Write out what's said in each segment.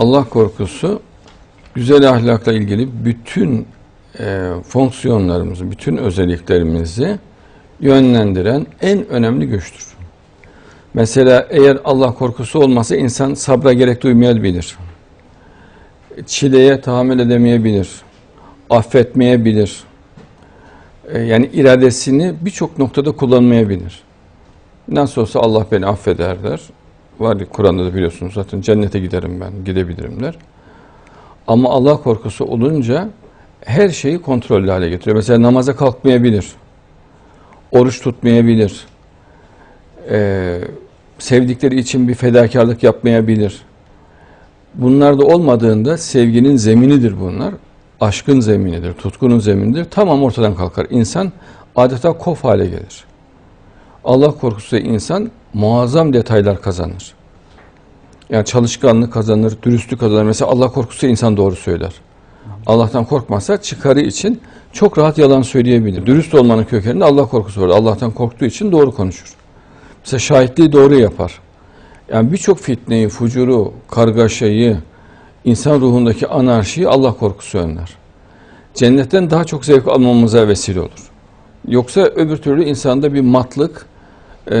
Allah korkusu güzel ahlakla ilgili bütün e, fonksiyonlarımızı, bütün özelliklerimizi yönlendiren en önemli güçtür. Mesela eğer Allah korkusu olmasa insan sabra gerek duymayabilir. Çileye tahammül edemeyebilir. Affetmeyebilir. E, yani iradesini birçok noktada kullanmayabilir. Nasıl olsa Allah beni affeder der. Var ya, Kur'an'da da biliyorsunuz zaten cennete giderim ben, gidebilirim der. Ama Allah korkusu olunca her şeyi kontrollü hale getiriyor. Mesela namaza kalkmayabilir. Oruç tutmayabilir. Ee, sevdikleri için bir fedakarlık yapmayabilir. Bunlar da olmadığında sevginin zeminidir bunlar. Aşkın zeminidir, tutkunun zeminidir. Tamam ortadan kalkar. İnsan adeta kof hale gelir. Allah korkusu insan muazzam detaylar kazanır. Yani çalışkanlık kazanır, dürüstlük kazanır. Mesela Allah korkusu insan doğru söyler. Allah'tan korkmazsa çıkarı için çok rahat yalan söyleyebilir. Dürüst olmanın kökeninde Allah korkusu var. Allah'tan korktuğu için doğru konuşur. Mesela şahitliği doğru yapar. Yani birçok fitneyi, fucuru, kargaşayı, insan ruhundaki anarşiyi Allah korkusu önler. Cennetten daha çok zevk almamıza vesile olur. Yoksa öbür türlü insanda bir matlık, e,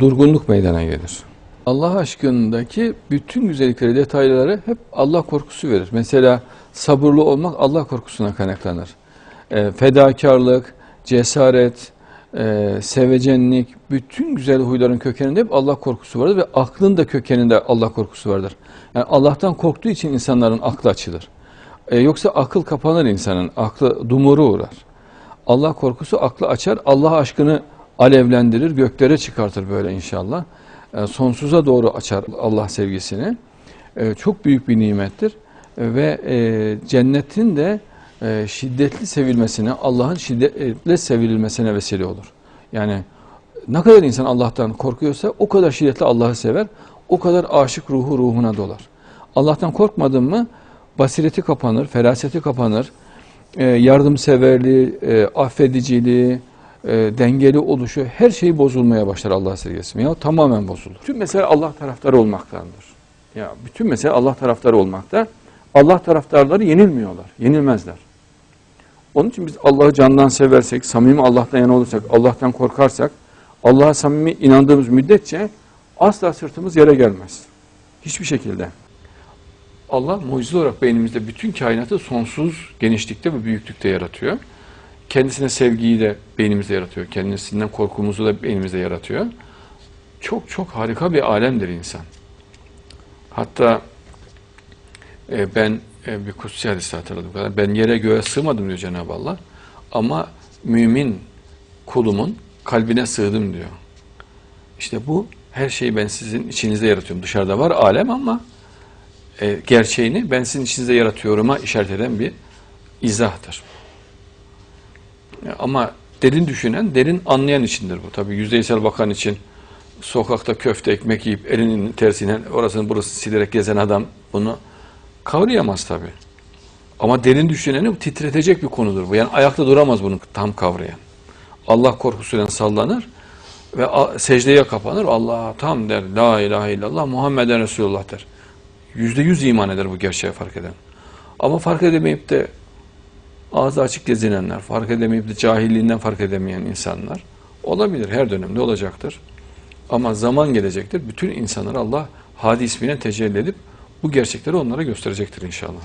durgunluk meydana gelir. Allah aşkındaki bütün güzellikleri, detayları hep Allah korkusu verir. Mesela sabırlı olmak Allah korkusuna kaynaklanır. E, fedakarlık, cesaret, e, sevecenlik, bütün güzel huyların kökeninde hep Allah korkusu vardır ve aklın da kökeninde Allah korkusu vardır. Yani Allah'tan korktuğu için insanların aklı açılır. E, yoksa akıl kapanır insanın, aklı dumuru uğrar. Allah korkusu aklı açar, Allah aşkını alevlendirir, göklere çıkartır böyle inşallah. E, sonsuza doğru açar Allah sevgisini. E, çok büyük bir nimettir. E, ve e, cennetin de e, şiddetli sevilmesine, Allah'ın şiddetle sevilmesine vesile olur. Yani ne kadar insan Allah'tan korkuyorsa o kadar şiddetle Allah'ı sever, o kadar aşık ruhu ruhuna dolar. Allah'tan korkmadın mı basireti kapanır, feraseti kapanır, e, yardımseverliği, e, affediciliği, e, dengeli oluşu her şey bozulmaya başlar Allah sevgisi. Ya tamamen bozulur. Bütün mesele Allah taraftarı olmaktandır. Ya bütün mesele Allah taraftarı olmakta. Allah taraftarları yenilmiyorlar, yenilmezler. Onun için biz Allah'ı candan seversek, samimi Allah'tan yana olursak, Allah'tan korkarsak, Allah'a samimi inandığımız müddetçe asla sırtımız yere gelmez. Hiçbir şekilde. Allah mucize olarak beynimizde bütün kainatı sonsuz genişlikte ve büyüklükte yaratıyor. Kendisine sevgiyi de beynimizde yaratıyor. Kendisinden korkumuzu da beynimizde yaratıyor. Çok çok harika bir alemdir insan. Hatta e, ben e, bir kutsi hadisi hatırladım. kadar. Ben yere göğe sığmadım diyor Cenab-ı Allah. Ama mümin kulumun kalbine sığdım diyor. İşte bu her şeyi ben sizin içinizde yaratıyorum. Dışarıda var alem ama e, gerçeğini ben sizin içinizde yaratıyorum'a işaret eden bir izahtır. Ama derin düşünen, derin anlayan içindir bu. Tabii yüzeysel bakan için sokakta köfte ekmek yiyip elinin tersiyle orasını burası silerek gezen adam bunu kavrayamaz tabii. Ama derin düşüneni titretecek bir konudur bu. Yani ayakta duramaz bunu tam kavrayan. Allah korkusuyla sallanır ve secdeye kapanır. Allah tam der. La ilahe illallah Muhammeden Resulullah der. Yüzde yüz iman eder bu gerçeği fark eden. Ama fark edemeyip de ağzı açık gezinenler, fark edemeyip de cahilliğinden fark edemeyen insanlar olabilir. Her dönemde olacaktır. Ama zaman gelecektir. Bütün insanlar Allah Hadi ismine tecelli edip bu gerçekleri onlara gösterecektir inşallah.